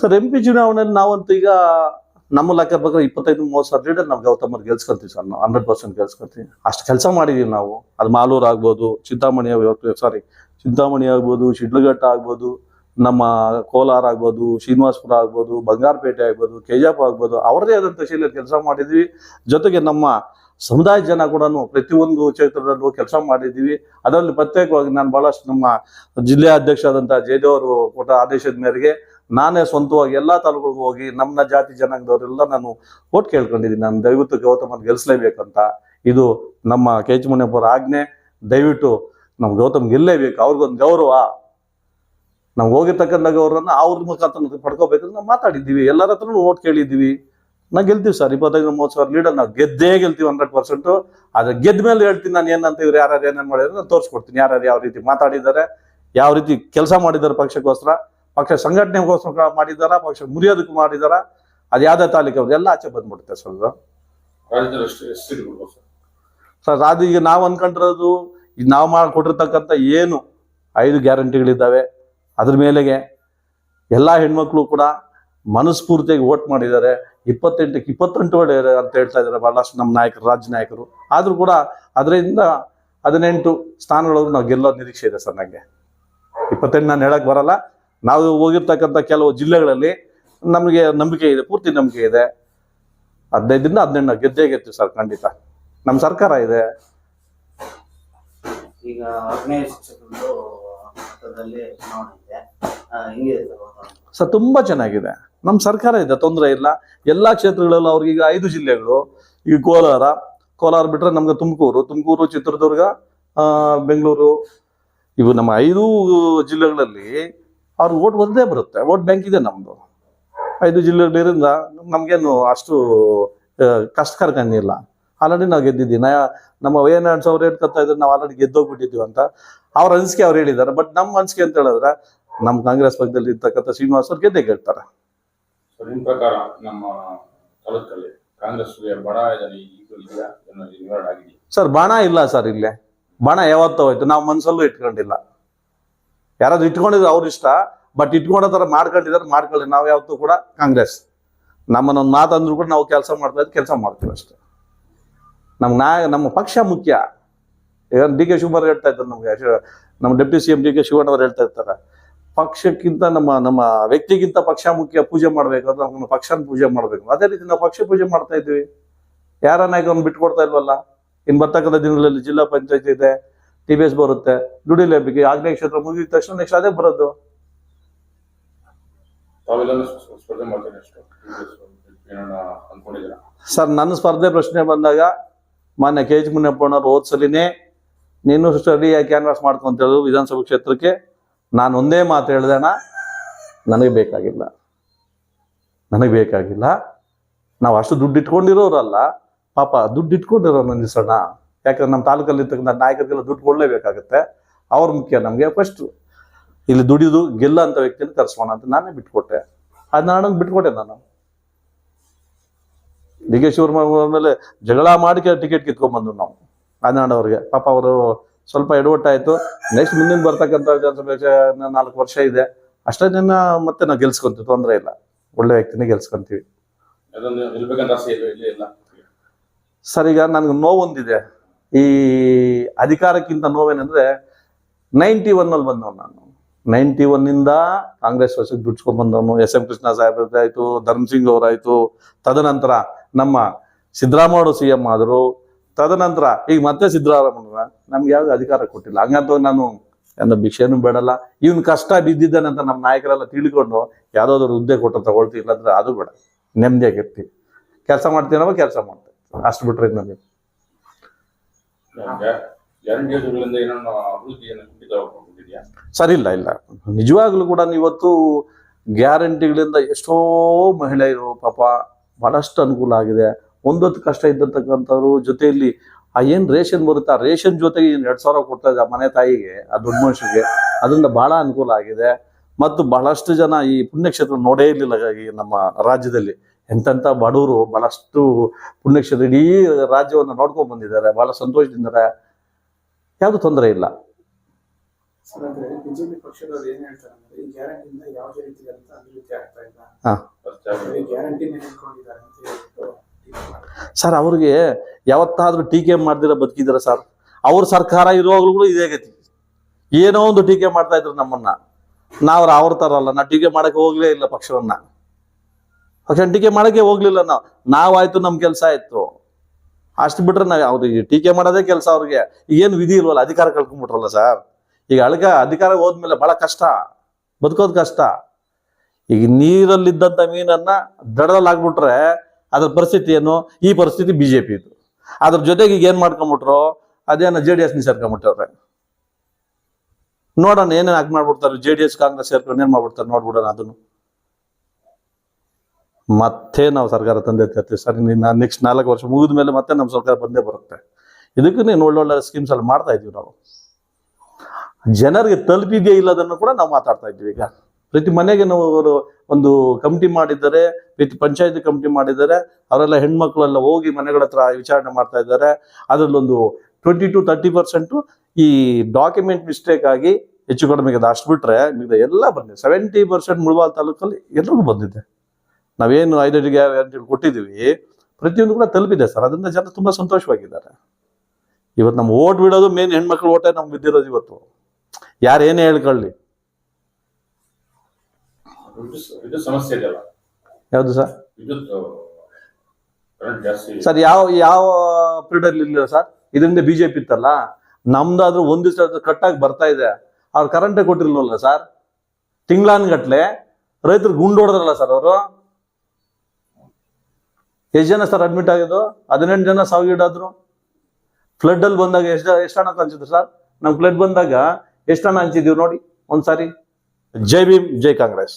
Sir M P ಚುನಾವಣೆಯಲ್ಲಿ ನಾವಂತ ಈಗ ನಮ್ಮ ಲೆಕ್ಕ ಪ್ರಕಾರ ಇಪ್ಪತ್ತೈದು, ಮೂವತ್ತು ಸಾವಿರ ಲೀಡರ್ ನಾವು ಗೌತಮ್ ಗೆಲ್ಸ್ಕೊಳ್ತೀವಿ ಸರ್. ನಾವು ಹಂಡ್ರೆಡ್ ಪರ್ಸೆಂಟ್ ಗೆಲ್ಸ್ಕೊಳ್ತೀವಿ. ಅಷ್ಟು ಕೆಲಸ ಮಾಡಿದೀವಿ ನಾವು. ಅದು ಮಾಲೂರು ಆಗ್ಬೋದು, ಚಿಂತಾಮಣಿ ಸಾರಿ ಚಿಂತಾಮಣಿ ಆಗ್ಬೋದು, ಶಿಡ್ಲಘಟ್ಟ ಆಗ್ಬೋದು, ನಮ್ಮ ಕೋಲಾರ ಆಗ್ಬೋದು, ಶ್ರೀನಿವಾಸ್ಪುರ ಆಗ್ಬೋದು, ಬಂಗಾರಪೇಟೆ ಆಗ್ಬೋದು, ಕೆಜಾಪು ಆಗ್ಬೋದು ಅವರದೇ ಆದಂಥ ಶೈಲಿಯಲ್ಲಿ ಕೆಲಸ ಮಾಡಿದ್ವಿ. ಜೊತೆಗೆ ನಮ್ಮ ಸಮುದಾಯ ಜನ ಕೂಡ ಪ್ರತಿಯೊಂದು ಕ್ಷೇತ್ರದಲ್ಲೂ ಕೆಲಸ ಮಾಡಿದ್ದೀವಿ ಅದರಲ್ಲಿ ಪ್ರತ್ಯೇಕವಾಗಿ ನಾನು ಬಹಳಷ್ಟು ನಮ್ಮ ಜಿಲ್ಲೆಯ ಅಧ್ಯಕ್ಷ ಆದಂಥ ಜಯದೇವರು ಕೊಟ್ಟ ಆದೇಶದ ಮೇರೆಗೆ ನಾನೇ ಸ್ವಂತವಾಗಿ ಎಲ್ಲಾ ತಾಲೂಕುಗಳಿಗೂ ಹೋಗಿ ನಮ್ಮ ಜಾತಿ ಜನಾಂಗದವರೆಲ್ಲ ನಾನು ಓಟ್ ಕೇಳ್ಕೊಂಡಿದ್ದೀನಿ. ನಾನು ದಯವಿಟ್ಟು ಗೌತಮನ್ ಗೆಲ್ಲಿಸ್ಲೇಬೇಕಂತ ಇದು ನಮ್ಮ ಕೆ ಎಚ್ ಮುನಿಯಪ್ಪರ ಆಜ್ಞೆ. ದಯವಿಟ್ಟು ನಮ್ಮ ಗೌತಮ್ ಗೆಲ್ಲೇಬೇಕು. ಅವ್ರಿಗೊಂದು ಗೌರವ. ನಾವು ಹೋಗಿರ್ತಕ್ಕಂಥ ಗೌರವನ ಅವ್ರ ಮುಖಾಂತರ ಪಡ್ಕೋಬೇಕಂತ ನಾವು ಮಾತಾಡಿದ್ದೀವಿ. ಎಲ್ಲರ ಹತ್ರನೂ ಓಟ್ ಕೇಳಿದ್ದೀವಿ. ನಾ ಗೆಲ್ತೀವಿ ಸರ್. ಇಪ್ಪತ್ತೈದು ಮೂವತ್ತು ಸಾವಿರ ಲೀಡರ್ ನಾವು ಗೆದ್ದೇ ಗೆಲ್ತೀವಿ ಹಂಡ್ರೆಡ್ ಪರ್ಸೆಂಟು ಅದ್ರ ಗೆದ್ದ ಮೇಲೆ ಹೇಳ್ತೀನಿ ನಾನು ಏನಂತ ಇವ್ರು ಯಾರ್ಯಾರು ಏನೇನು ಮಾಡಿದ್ರೆ ನಾನು ತೋರಿಸ್ಕೊಡ್ತೀನಿ. ಯಾರು ಯಾವ ರೀತಿ ಮಾತಾಡಿದ್ದಾರೆ, ಯಾವ ರೀತಿ ಕೆಲಸ ಮಾಡಿದ್ದಾರೆ ಪಕ್ಷಕ್ಕೋಸ್ಕರ. ಪಕ್ಷ ಸಂಘಟನೆಗೋಸ್ಕರ ಮಾಡಿದಾರ ಪಕ್ಷ ಮುರಿಯೋದಕ್ಕೆ ಮಾಡಿದಾರ ಅದು ಯಾವ್ದೇ ತಾಲೂಕು ಎಲ್ಲ ಆಚೆ ಬಂದ್ಬಿಡುತ್ತೆ ಸರ್ ಸರ್. ಅದು ಈಗ ನಾವು ಅನ್ಕೊಂಡಿರೋದು ಈಗ ನಾವು ಮಾಡಿಕೊಟ್ಟಿರ್ತಕ್ಕಂಥ ಏನು ಐದು ಗ್ಯಾರಂಟಿಗಳಿದ್ದಾವೆ ಅದ್ರ ಮೇಲೆಗೆ ಎಲ್ಲ ಹೆಣ್ಮಕ್ಳು ಕೂಡ ಮನಸ್ಫೂರ್ತಿಯಾಗಿ ವೋಟ್ ಮಾಡಿದ್ದಾರೆ. ಇಪ್ಪತ್ತೆಂಟಕ್ಕೆ ಇಪ್ಪತ್ತೆಂಟು ಒಳ್ಳೆ ಅಂತ ಹೇಳ್ತಾ ಇದ್ದಾರೆ ಬಹಳಷ್ಟು ನಮ್ಮ ನಾಯಕರು ರಾಜ್ಯ ನಾಯಕರು. ಆದರೂ ಕೂಡ ಅದರಿಂದ ಹದಿನೆಂಟು ಸ್ಥಾನಗಳವರು ನಾವು ಗೆಲ್ಲೋ ನಿರೀಕ್ಷೆ ಇದೆ ಸರ್ ನನಗೆ ಇಪ್ಪತ್ತೆಂಟು ನಾನು ಹೇಳಕ್ ಬರಲ್ಲ. ನಾವು ಹೋಗಿರ್ತಕ್ಕಂಥ ಕೆಲವು ಜಿಲ್ಲೆಗಳಲ್ಲಿ ನಮಗೆ ನಂಬಿಕೆ ಇದೆ ಪೂರ್ತಿ ನಂಬಿಕೆ ಇದೆ. ಹದಿನೈದರಿಂದ ಹದಿನೆಂಟು ಗೆದ್ದೇ ಗೆಲ್ತೀವಿ ಸರ್ ಖಂಡಿತ. ನಮ್ಮ ಸರ್ಕಾರ ಇದೆ. ಈಗ ಸರ್? ತುಂಬಾ ಚೆನ್ನಾಗಿದೆ. ನಮ್ಮ ಸರ್ಕಾರ ಇದೆ ತೊಂದರೆ ಇಲ್ಲ. ಎಲ್ಲಾ ಕ್ಷೇತ್ರಗಳಲ್ಲೂ ಅವ್ರಿಗೆ ಈಗ ಐದು ಜಿಲ್ಲೆಗಳು ಈಗ ಕೋಲಾರ ಕೋಲಾರ ಬಿಟ್ರೆ ನಮ್ಗೆ ತುಮಕೂರು ತುಮಕೂರು ಚಿತ್ರದುರ್ಗ ಬೆಂಗಳೂರು. ಇವು ನಮ್ಮ ಐದು ಜಿಲ್ಲೆಗಳಲ್ಲಿ ಅವ್ರಿಗೆ ಓಟ್ ಒಂದೇ ಬರುತ್ತೆ. ಓಟ್ ಬ್ಯಾಂಕ್ ಇದೆ ನಮ್ದು. ಐದು ಜಿಲ್ಲೆಗಳಿಂದ ನಮ್ಗೇನು ಅಷ್ಟು ಕಷ್ಟ ಕಷ್ಟಕರ ಕಣ್ಣಿಲ್ಲ ಆಲ್ರೆಡಿ ನಾವು ಗೆದ್ದಿದ್ದೀವಿ. ನಾ ನಮ್ಮ ಸಾವಿರ ಹೇಳ್ಕೊತಾ ಇದ್ರೆ ನಾವು ಆಲ್ರೆಡಿ ಗೆದ್ದೋಗ್ಬಿಟ್ಟಿದ್ದೀವಿ ಅಂತ. ಅವ್ರ ಅನಿಸಿಕೆ ಅವ್ರು ಹೇಳಿದ್ದಾರೆ. ಬಟ್ ನಮ್ಮ ಅನಿಸಿಕೆ ಅಂತ ಹೇಳಿದ್ರೆ ನಮ್ಮ ಕಾಂಗ್ರೆಸ್ ಪಕ್ಷದಲ್ಲಿ ಇರ್ತಕ್ಕಂಥ ಶ್ರೀನಿವಾಸ್ ಅವ್ರು ಗೆದ್ದೇ ಗೆಲ್ತಾರೆ. ಸೊ ಪ್ರಕಾರ ನಮ್ಮ ತಾಲೂಕಲ್ಲಿ ಕಾಂಗ್ರೆಸ್ ಬಣ ಸರ್ ಬಾಣ ಇಲ್ಲ ಸರ್ ಇಲ್ಲೇ. ಬಾಣ ಯಾವತ್ತೋ ಹೋಯ್ತು. ನಾವು ಮನ್ಸಲ್ಲೂ ಇಟ್ಕೊಂಡಿಲ್ಲ. ಯಾರಾದ್ರೂ ಇಟ್ಕೊಂಡಿದ್ರೆ ಅವ್ರ ಇಷ್ಟ. ಬಟ್ ಇಟ್ಕೊಂಡ ಥರ ಮಾಡ್ಕೊಂಡಿದ್ದಾರೆ, ಮಾಡ್ಕೊಳ್ಳಿ. ನಾವು ಯಾವತ್ತೂ ಕೂಡ ಕಾಂಗ್ರೆಸ್. ನಮ್ಮನ್ನೊಂದು ಮಾತಂದ್ರು ಕೂಡ ನಾವು ಕೆಲಸ ಮಾಡ್ತಾ ಕೆಲಸ ಮಾಡ್ತೀವಿ ಅಷ್ಟೇ. ನಮ್ಮ ನಾ, ನಮ್ಮ ಪಕ್ಷ ಮುಖ್ಯ. ಈಗ ಡಿ ಕೆ ಶಿವಕುಮಾರ್ ಹೇಳ್ತಾ ಇದ್ದಾರೆ ನಮ್ಗೆ ನಮ್ಮ deputy C M D K Shivanna ಅವ್ರು ಹೇಳ್ತಾ ಇರ್ತಾರೆ. ಪಕ್ಷಕ್ಕಿಂತ ನಮ್ಮ ನಮ್ಮ ವ್ಯಕ್ತಿಗಿಂತ ಪಕ್ಷ ಮುಖ್ಯ, ಪೂಜೆ ಮಾಡ್ಬೇಕು ಅಂದ್ರೆ ನಮ್ಮ ಪಕ್ಷನ ಪೂಜೆ ಮಾಡ್ಬೇಕು. ಅದೇ ರೀತಿ ನಾವು ಪಕ್ಷ ಪೂಜೆ ಮಾಡ್ತಾ ಇದ್ವಿ ಯಾರ ನಾಯಕರನ್ನು ಬಿಟ್ಕೊಡ್ತಾ ಇಲ್ವಲ್ಲ? ಇನ್ನು ಬರ್ತಕ್ಕಂಥ ದಿನಗಳಲ್ಲಿ ಜಿಲ್ಲಾ ಪಂಚಾಯತ್ ಇದೆ, ಟಿ ಬಿ ಎಸ್ ಬರುತ್ತೆ, ದುಡಿಲೇಬೇಕು. ಆಗ್ನೇಯ ಕ್ಷೇತ್ರ ಮುಗಿದ ತಕ್ಷಣ ನೆಕ್ಸ್ಟ್ ಅದೇ ಬರೋದು. ಸರ್, ನನ್ನ ಸ್ಪರ್ಧೆ ಪ್ರಶ್ನೆ ಬಂದಾಗ, ಮಾನ್ಯ ಕೆ. ಎಚ್. ಮುನಿಯಪ್ಪನವ್ರು ಹೋದ್ ಸಲಿನೇ, ನೀನು ಸ್ಟಡಿ ಕ್ಯಾನ್ವಾಸ್ ಮಾಡ್ಕೊಂತ ಹೇಳಿದ್ರು ವಿಧಾನಸಭಾ ಕ್ಷೇತ್ರಕ್ಕೆ. ನಾನು ಒಂದೇ ಮಾತು ಹೇಳ್ದಣ ನನಗೆ ಬೇಕಾಗಿಲ್ಲ. ನನಗೆ ಬೇಕಾಗಿಲ್ಲ. ನಾವು ಅಷ್ಟು ದುಡ್ಡು ಇಟ್ಕೊಂಡಿರೋರಲ್ಲ, ಪಾಪ ದುಡ್ಡು ಇಟ್ಕೊಂಡಿರೋ ನಿಲ್ಸೋಣ ಯಾಕಂದ್ರೆ ನಮ್ಮ ತಾಲೂಕಲ್ಲಿ ಇರ್ತಕ್ಕಂಥ ನಾಯಕರಿಗೆಲ್ಲ ದುಡ್ಡು ಕೊಡಲೇಬೇಕಾಗತ್ತೆ. ಅವ್ರ ಮುಖ್ಯ ನಮಗೆ ಫಸ್ಟ್ ಇಲ್ಲಿ ದುಡಿದು ಗೆಲ್ಲ ಅಂತ ವ್ಯಕ್ತಿಯನ್ನು ಕರೆಸೋಣ ಅಂತ ನಾನೇ ಬಿಟ್ಕೊಟ್ಟೆ. ಅದನ್ನ ನಾನು ಬಿಟ್ಕೊಟ್ಟೆ ನಾನು. ಡಿ ಕೆ ಶಿವಕುಮಾರ್ ಮೇಲೆ ಜಗಳ ಮಾಡಿ ಟಿಕೆಟ್ ಕಿತ್ಕೊಂಡ್ಬಂದು ನಾವು ಆದಿನಾಡ್ ಅವ್ರಿಗೆ. ಪಾಪ ಅವರು ಸ್ವಲ್ಪ ಎಡವಟ್ಟಾಯ್ತು. ನೆಕ್ಸ್ಟ್ ಮುಂದಿನ ಬರ್ತಕ್ಕಂಥ ವಿಧಾನಸಭೆ ನಾಲ್ಕು ವರ್ಷ ಇದೆ. ಅಷ್ಟೇ ಮತ್ತೆ ನಾವು ಗೆಲ್ಸ್ಕೊಂತೀವಿ ತೊಂದರೆ ಇಲ್ಲ. ಒಳ್ಳೆ ವ್ಯಕ್ತಿನೇ ಗೆಲ್ಸ್ಕೊಂತೀವಿ. ಸರ್ ಈಗ ನನಗೆ ನೋವೊಂದಿದೆ. ಈ ಅಧಿಕಾರಕ್ಕಿಂತ ನೋವೇನಂದ್ರೆ ನೈಂಟಿ ಒನ್ ಅಲ್ಲಿ ಬಂದವ್ ನಾನು. ನೈಂಟಿ ಒನ್ನಿಂದ ಕಾಂಗ್ರೆಸ್ ವಶಕ್ಕೆ ದುಡ್ಸ್ಕೊಂಡ್ಬಂದವನು ಬಂದವನು ಎಸ್ ಎಂ ಕೃಷ್ಣ ಸಾಹೇಬ್ ಆಯ್ತು, ಧರ್ಮ ಸಿಂಗ್ ಅವರಾಯ್ತು ತದನಂತರ ನಮ್ಮ ಸಿದ್ದರಾಮಯ್ಯ ಸಿ ಎಂ ಆದರು. ತದನಂತರ ಈಗ ಮತ್ತೆ ಸಿದ್ದರಾಮಯ್ಯ ನಮ್ಗೆ ಯಾವ್ದು ಅಧಿಕಾರ ಕೊಟ್ಟಿಲ್ಲ. ಹಂಗಂತ ನಾನು ಏನೋ ಭಿಕ್ಷೆನೂ ಬೇಡಲ್ಲ. ಇವನ್ ಕಷ್ಟ ಬಿದ್ದಿದ್ದಾನೆ ಅಂತ ನಮ್ಮ ನಾಯಕರೆಲ್ಲ ತಿಳ್ಕೊಂಡು ಯಾವುದಾದ್ರು ಹುದ್ದೆ ಕೊಟ್ಟು ತಗೊಳ್ತೀವಿ, ಇಲ್ಲಾಂದ್ರೆ ಅದು ಬೇಡ. ನೆಮ್ಮದಿಯಾಗಿರ್ತೀವಿ ಕೆಲಸ ಮಾಡ್ತೀನವ ಕೆಲಸ ಮಾಡ್ತೀವಿ. ಅಷ್ಟು ಬಿಟ್ರೆ ನಮಗೆ ಗ್ಯಾರಂಟಿ ಸರಿ, ಇಲ್ಲ ಇಲ್ಲ. ನಿಜವಾಗ್ಲೂ ಕೂಡ ಇವತ್ತು ಗ್ಯಾರಂಟಿಗಳಿಂದ ಎಷ್ಟೋ ಮಹಿಳೆಯರು ಪಾಪ ಬಹಳಷ್ಟು ಅನುಕೂಲ ಆಗಿದೆ. ಒಂದೊತ್ತು ಕಷ್ಟ ಇದ್ದಿರ್ತಕ್ಕಂಥವ್ರು ಜೊತೆಯಲ್ಲಿ ಆ ಏನ್ ರೇಷನ್ ಬರುತ್ತೆ, ಆ ರೇಷನ್ ಜೊತೆಗೆ ಏನು ಎರಡ್ ಸಾವಿರ ಕೊಡ್ತಾ ಇದೆ ಆ ಮನೆ ತಾಯಿಗೆ, ಆ ದೊಡ್ಡ ಮನುಷ್ಯರಿಗೆ, ಅದರಿಂದ ಬಹಳ ಅನುಕೂಲ ಆಗಿದೆ. ಮತ್ತು ಬಹಳಷ್ಟು ಜನ ಈ ಪುಣ್ಯಕ್ಷೇತ್ರ ನೋಡೇ ಇರಲಿಲ್ಲ ಈ ನಮ್ಮ ರಾಜ್ಯದಲ್ಲಿ. ಎಂತೆಂಥ ಬಡವರು ಬಹಳಷ್ಟು ಪುಣ್ಯಕ್ಷೇತ್ರ ಇಡೀ ರಾಜ್ಯವನ್ನು ನೋಡ್ಕೊಂಡ್ ಬಂದಿದ್ದಾರೆ. ಬಹಳ ಸಂತೋಷದಿಂದಾರೆ ಯಾವುದು ತೊಂದರೆ ಇಲ್ಲ. ಅಂದ್ರೆ ಬಿಜೆಪಿ ಪಕ್ಷದವ್ರು ಏನ್ ಹೇಳ್ತಾರೆ ಅಂದ್ರೆ ಈ ಗ್ಯಾರಂಟಿಯಿಂದ ಯಾವುದೇ ರೀತಿಯಾದಂತ ಅಭಿವೃದ್ಧಿ ಆಗ್ತಾ ಇಲ್ಲ. ಫಸ್ಟ್ ಬರೀ ಗ್ಯಾರಂಟಿನೇ ಹೇಳ್ಕೊಂಡಿದ್ದಾರೆ ಅಂತ ಹೇಳ್ಬಿಟ್ಟು ಸರ್ ಅವ್ರಿಗೆ ಯಾವತ್ತಾದ್ರೂ ಟೀಕೆ ಮಾಡ್ದಿರ ಬದುಕಿದಾರ ಸರ್? ಅವ್ರ ಸರ್ಕಾರ ಇರುವಾಗಲೂ ಕೂಡ ಇದೇ ಗತಿ. ಏನೋ ಒಂದು ಟೀಕೆ ಮಾಡ್ತಾ ಇದ್ರು ನಮ್ಮನ್ನ. ನಾವು ಅವ್ರ ತರ ಅಲ್ಲ ನಾವು ಟೀಕೆ ಮಾಡಕ್ಕೆ ಹೋಗ್ಲೇ ಇಲ್ಲ ಪಕ್ಷವನ್ನ. ಪಕ್ಷ ಟೀಕೆ ಮಾಡಕ್ಕೆ ಹೋಗ್ಲಿಲ್ಲ ನಾವು. ನಾವಾಯ್ತು ನಮ್ ಕೆಲಸ ಆಯ್ತು. ಅಷ್ಟು ಬಿಟ್ರೆ ನಾವು ಅವ್ರಿಗೆ ಟೀಕೆ ಮಾಡೋದೇ ಕೆಲಸ ಅವ್ರಿಗೆ. ಏನು ವಿಧಿ ಇಲ್ವಲ್ಲ ಅಧಿಕಾರ ಕಳ್ಕೊಂಡ್ಬಿಟ್ರಲ್ಲ ಸರ್? ಈಗ ಅಳ್ಗ ಅಧಿಕಾರ ಹೋದ್ಮೇಲೆ ಬಹಳ ಕಷ್ಟ, ಬದುಕೋದು ಕಷ್ಟ. ಈಗ ನೀರಲ್ಲಿದ್ದಂಥ ಮೀನನ್ನ ದಡದಲ್ಲಿ ಆಗ್ಬಿಟ್ರೆ ಅದ್ರ ಪರಿಸ್ಥಿತಿ ಏನು? ಈ ಪರಿಸ್ಥಿತಿ ಬಿ ಜೆ ಪಿದು ಅದ್ರ ಜೊತೆಗೆ ಈಗ ಏನ್ ಮಾಡ್ಕೊಂಬಿಟ್ರು? ಅದೇನೋ ಜೆ ಡಿ ಎಸ್ ನಿ ಸೇರ್ಕೊಂಬಿಟ್ಟವ್ರೆ. ನೋಡೋಣ ಏನೇನು ಹಾಕಿ ಮಾಡ್ಬಿಡ್ತಾರೆ. ಜೆ ಡಿ ಎಸ್, ಕಾಂಗ್ರೆಸ್ ಸೇರ್ಕೊಂಡು ಏನ್ ಮಾಡ್ಬಿಡ್ತಾರೆ? ನೋಡ್ಬಿಡೋಣ ಅದನ್ನು. ಮತ್ತೆ ನಾವು ಸರ್ಕಾರ ತಂದೆ ತರ್ತೀವಿ ಸರ್ ನಿನ್ನ ನೆಕ್ಸ್ಟ್ ನಾಲ್ಕು ವರ್ಷ ಮುಗಿದ ಮೇಲೆ ಮತ್ತೆ ನಮ್ಮ ಸರ್ಕಾರ ಬಂದೇ ಬರುತ್ತೆ. ಇದಕ್ಕೂ ನೀನು ಒಳ್ಳೊಳ್ಳೆ ಸ್ಕೀಮ್ಸ್ ಅಲ್ಲಿ ಮಾಡ್ತಾ ಇದ್ದೀವಿ ನಾವು. ಜನರಿಗೆ ತಲುಪಿದೆಯೇ ಇಲ್ಲದನ್ನು ಕೂಡ ನಾವು ಮಾತಾಡ್ತಾ ಇದ್ವಿ ಈಗ. ಪ್ರತಿ ಮನೆಗೆ ನಾವು ಒಂದು ಕಮಿಟಿ ಮಾಡಿದ್ದಾರೆ, ಪ್ರತಿ ಪಂಚಾಯತ್ ಕಮಿಟಿ ಮಾಡಿದ್ದಾರೆ, ಅವರೆಲ್ಲ ಹೆಣ್ಮಕ್ಳೆಲ್ಲ ಹೋಗಿ ಮನೆಗಳ ಹತ್ರ ವಿಚಾರಣೆ ಮಾಡ್ತಾ ಇದ್ದಾರೆ. ಅದರಲ್ಲೊಂದು ಟ್ವೆಂಟಿ ಟು ತರ್ಟಿ ಪರ್ಸೆಂಟು ಈ ಡಾಕ್ಯುಮೆಂಟ್ ಮಿಸ್ಟೇಕ್ ಆಗಿ ಹೆಚ್ಚು ಕಡಿಮೆ ಇದೆ ಅಷ್ಟು ಬಿಟ್ರೆ ಎಲ್ಲ ಬಂದಿದೆ. ಸೆವೆಂಟಿ ಪರ್ಸೆಂಟ್ ಮುಳಬಾಲ್ ತಾಲೂಕಲ್ಲಿ ಎಲ್ರಿಗೂ ಬಂದಿದೆ. ನಾವೇನು ಐಡೆಂಟಿ ಗ್ಯಾರಂಟಿ ಕೊಟ್ಟಿದ್ದೀವಿ. ಪ್ರತಿಯೊಂದು ಕೂಡ ತಲುಪಿದೆ ಸರ್. ಅದರಿಂದ ಜನ ತುಂಬ ಸಂತೋಷವಾಗಿದ್ದಾರೆ. ಇವತ್ತು ನಮ್ಮ ಓಟ್ ಬಿಡೋದು ಮೇನ್ ಹೆಣ್ಮಕ್ಳು ಓಟೇ ನಮ್ಗೆ ಬಿದ್ದಿರೋದು ಇವತ್ತು. ಯಾರು ಏನೇ ಹೇಳ್ಕೊಳ್ಳಿ? ಯಾವ್ದು ಸರ್? ಸರ್ ಯಾವ ಯಾವ ಪೀರಿಯಡ್ ಇಲ್ಲ ಸರ್? ಇದರಿಂದ ಬಿಜೆಪಿ ಇತ್ತಲ್ಲ? ನಮ್ದಾದ್ರೂ ಒಂದ್ ದಿವಸ ಕಟ್ಟಾಗಿ ಬರ್ತಾ ಇದೆ. ಅವ್ರು ಕರೆಂಟೇ ಕೊಟ್ಟಿರ್ಲಿಲ್ಲ ಸರ್. ತಿಂಗ್ಳಾನ್ಗಟ್ಲೆ ರೈತರು ಗುಂಡು ಹೊಡೆದ್ರಲ್ಲ ಸರ್ ಅವರು? ಎಷ್ಟು ಜನ ಸರ್ ಅಡ್ಮಿಟ್ ಆಗಿದ್ದು? ಹದಿನೆಂಟು ಜನ ಸಾವಿಗೀಡಾದ್ರು? ಫ್ಲಡ್ ಅಲ್ಲಿ ಬಂದಾಗ ಎಷ್ಟು ಎಷ್ಟು ಹಣ ಕಾಣಿಸಿದ್ರು ಸರ್? ನಮ್ ಫ್ಲಡ್ ಬಂದಾಗ ಎಷ್ಟು ಹಣ ಹಂಚಿದೀವಿ ನೋಡಿ? ಒಂದ್ಸಾರಿ. ಜೈ ಭೀಮ್ ಜೈ ಕಾಂಗ್ರೆಸ್.